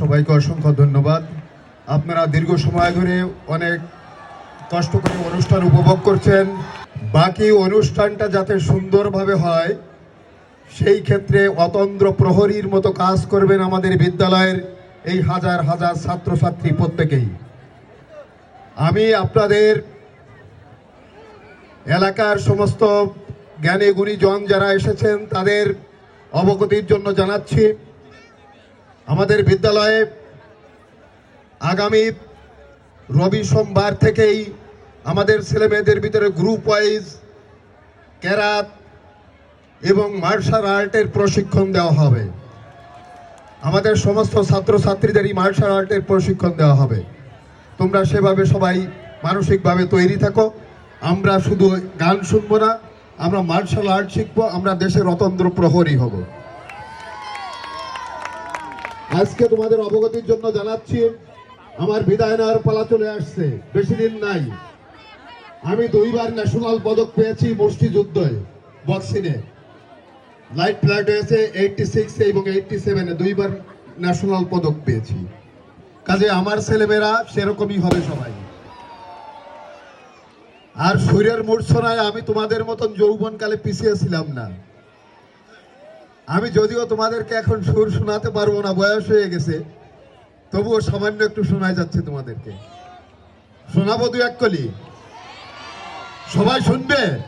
সবাইকে অসংখ্য ধন্যবাদ। আপনারা দীর্ঘ সময় ধরে অনেক কষ্ট করে অনুষ্ঠান উপভোগ করছেন। বাকি অনুষ্ঠানটা যাতে সুন্দরভাবে হয়, সেই ক্ষেত্রে অতন্দ্র প্রহরীর মতো কাজ করবেন আমাদের বিদ্যালয়ের এই হাজার হাজার ছাত্রছাত্রী প্রত্যেকেই। আমি আপনাদের এলাকার সমস্ত জ্ঞানী গুণীজন যারা এসেছেন, তাদের অবগতির জন্য জানাচ্ছি। আমাদের বিদ্যালয়ে আগামী রবি সোমবার থেকেই আমাদের ছেলেমেয়েদের ভিতরে গ্রুপ ওয়াইজ ক্যারাত এবং মার্শাল আর্টের প্রশিক্ষণ দেওয়া হবে। আমাদের সমস্ত ছাত্রছাত্রীদেরই মার্শাল আর্টের প্রশিক্ষণ দেওয়া হবে। তোমরা সেভাবে সবাই মানসিকভাবে তৈরি থাকো। আমরা শুধু গান শুনব না, আমরা মার্শাল আর্ট শিখব, আমরা দেশের অতন্ত্র প্রহরী হব। আজকে তোমাদের অবগতির জন্য জানাচ্ছি, আমার বিদায় নেওয়ার পালা চলে আসছে, বেশি দিন নাই। আমি দুইবার ন্যাশনাল পদক পেয়েছি মুষ্টিযুদ্ধে বক্সিংয়ে লাইট প্লাইট হয়েছে এইটটি সিক্সে এবং এইটটি সেভেনে দুইবার ন্যাশনাল পদক পেয়েছি। কাজে আমার ছেলেমেয়েরা সেরকমই হবে সবাই। আর শরীরের মূর্ছনায় আমি তোমাদের মতন যৌবনকালে পিছিয়ে ছিলাম না। আমি যদিও তোমাদেরকে এখন সুর শোনাতে পারব না, বয়স হয়ে গেছে, তবুও সামান্য একটু শোনায় যাচ্ছে তোমাদেরকে। শোনাবো দু এক কলি। সবাই শুনবে?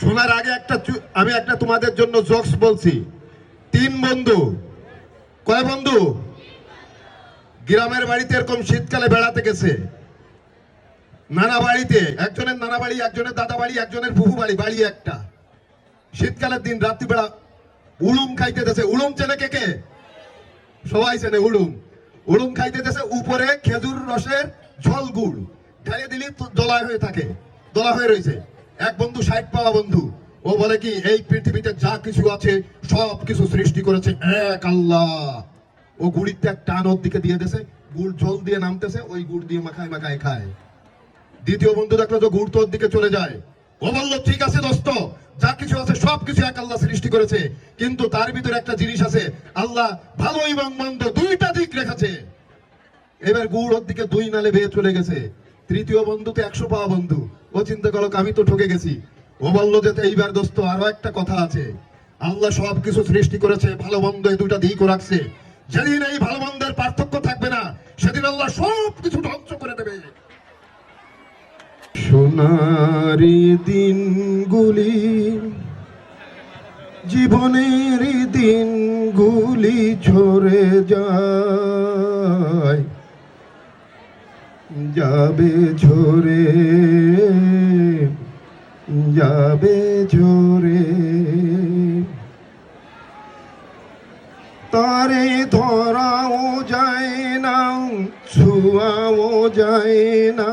শোনার আগে একটা আমি একটা তোমাদের জন্য জোকস বলছি। তিন বন্ধু। কয় বন্ধু? গ্রামের বাড়িতে এরকম শীতকালে বেড়াতে গেছে। নানা বাড়িতে, একজনের নানা বাড়ি, একজনের দাদা বাড়ি, একজনের ফুফু বাড়ি বাড়ি একটা। শীতকালের দিন, রাত্রিবেলা উলুম খাইতে দেছে উলুম চেনে কে কে? সবাই চেনে উলুম। উলুম খাইতে দেছে উপরে খেজুর রসের ঝল গুড়। ঢালিয়ে দিলি তো দলা হয়ে থাকে দলা হয়ে রয়েছে। এক বন্ধু, ষাট পাওয়া বন্ধু। ও বলে কি, এই পৃথিবীতে যা কিছু আছে, সব কিছু সৃষ্টি করেছে এক আল্লাহ। ও গুড়িতে এক টান ওর দিকে দিয়ে দেশে গুড় জল দিয়ে নামতেছে, ওই গুড় দিয়ে মাখায় মাখায় খায়। দ্বিতীয় বন্ধু দেখল যে গুড় তোর দিকে চলে যায়। ও বলল, ঠিক আছে দোস্ত যা কিছু আছে সব কিছু এক আল্লাহ সৃষ্টি করেছে। কিন্তু তার ভিতরে একটা জিনিস আছে, আল্লাহ ভালো এবং মন্দ দুইটা দিক রেখেছে। এবার গুড় ওর দিকে দুই নালে বেয়ে চলে গেছে। তৃতীয় বন্ধু তো একশো পাওয়া বন্ধু। ও চিন্তা করো, আমি তো ঠকে গেছি। ও বলল যে, এইবার দোস্ত, আরও একটা কথা আছে। আল্লাহ সব কিছু সৃষ্টি করেছে, ভালো মন্দ এই দুইটা দিকও রাখছে। যেদিন এই ভালো মন্দের পার্থক্য থাকবে না। সেদিন আল্লাহ সব কিছু ধ্বংস করে সোনারি দিনগুলি, জীবনের দিনগুলি ঝরে যায়। যাবে ঝরে যাবে ঝরে। তারে ধরাও যায় না, ছুয়াও যায় না।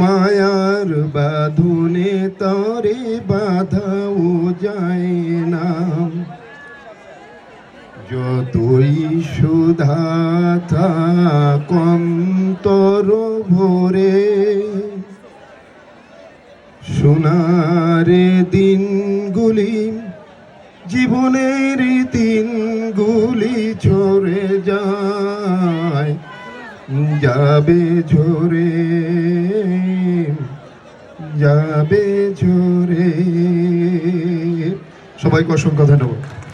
মায়ার বাঁধনে তরে বাধাও যায় না। যতই সুধা কন্তর ভরে, সোনারে দিনগুলি, জীবনের দিনগুলি ঝরে যায়, যাবে ঝরে। যাবে জুড়ে। সবাইকে অসংখ্য ধন্যবাদ।